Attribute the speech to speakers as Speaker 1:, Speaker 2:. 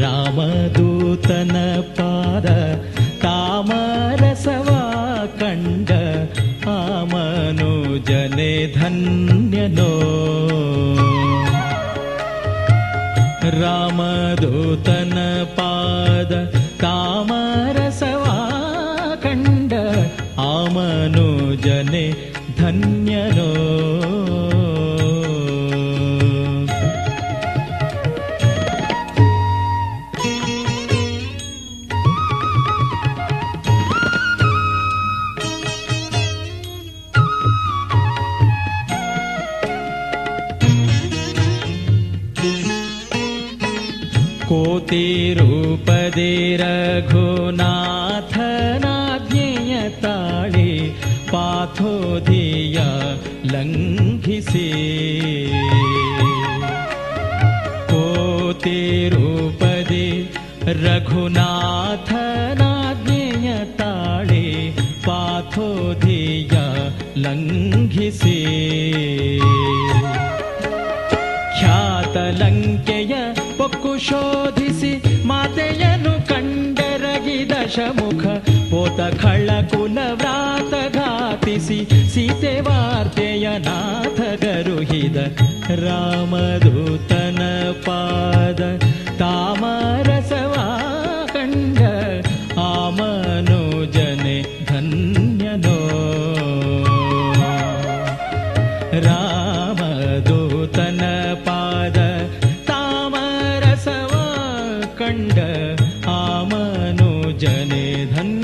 Speaker 1: रामदूतन रामदूतनपाद तामरसवा कण्ड आमनुजने धन्यनो। रामदूतन पाद रामदूतनपाद कामरसवाखण्ड आमनुजने धन्यनो। कोटिरूपदे रघुनाथनाज्ञेयताळे पाथो धिया लङ्घिसे। कोटिरूपदे रघुनाथनाज्ञेयताळे पाथो धिया लङ्घिसे। ख्यातलङ्कय ಪೊಕ್ಕು ಶೋಧಿಸಿ ಮಾತೆಯನ್ನು ಕಂಡರಗಿ ಶಮುಖ, ಪೋತ ಕಳ್ಳ ಕುಲ ವ್ರಾತ ಘಾತಿಸಿ ಸೀತೆ ವಾರ್ತೆಯ ನಾಥ ಗರುಹಿದ ರಾಮದೂತನ ಪಾದ ತಾಮರಸವಾ ಕಂಡ ಧನ್ಯನೋ. ರಾಮದೂತನ ण्ड आमनो जने धन